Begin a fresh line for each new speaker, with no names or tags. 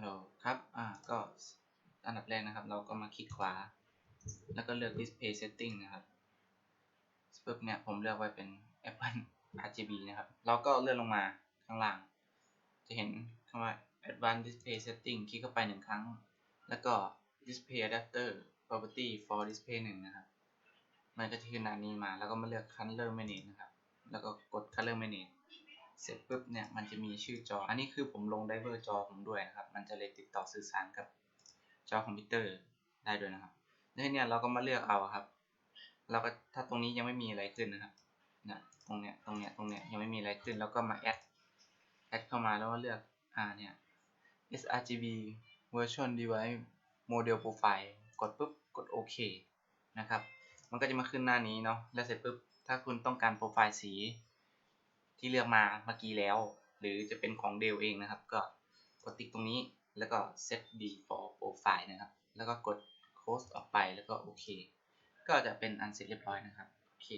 ฮัลโหลครับ อ่า ก็อันดับแรกนะครับ เราก็มาคลิกขวา แล้วก็เลือก display setting นะครับปึ๊บเนี่ยผมเลือกไว้เป็น Apple RGB นะครับ เราก็เลื่อนลงมาข้างล่าง จะเห็นคำว่า advanced display setting คลิกเข้าไปหนึ่งครั้ง แล้วก็ display adapter property for display หนึ่งนะครับ มันก็จะขึ้นหน้านี้มา แล้วก็มาเลือก color manage นะครับ แล้วก็กด color manage เสร็จปุ๊บเนี่ยมันจะมีชื่อจอ อันนี้คือผมลงไดเวอร์จอผมด้วยนะครับ มันจะเลยติดต่อสื่อสารกับจอคอมพิวเตอร์ได้ด้วยนะครับแล้วทีเนี้ยเราก็มาเลือกเอาครับ เราก็ถ้าตรงนี้ยังไม่มีอะไรขึ้นนะครับนี่ยตรงเนี้ยตรงเนี้ยตรงเนี้ยยังไม่มีอะไรขึ้น แล้วก็มาแอดแอดเข้ามาแล้วก็เลือกอ่าเนี่ย sRGB Virtual Device Model Profile กดปุ๊บกดโอเคนะครับ มันก็จะมาขึ้นหน้านี้เนาะแล้วเสร็จปุ๊บถ้าคุณต้องการโปรไฟล์สี ที่เลือกมาเมื่อกี้แล้ว หรือจะเป็นของเดลเองนะครับ ก็กดติ๊กตรงนี้แล้วก็ set default profile นะครับ แล้วก็กด close ออกไปแล้วก็โอเค ก็จะเป็นอันเสร็จเรียบร้อยนะครับ โอเค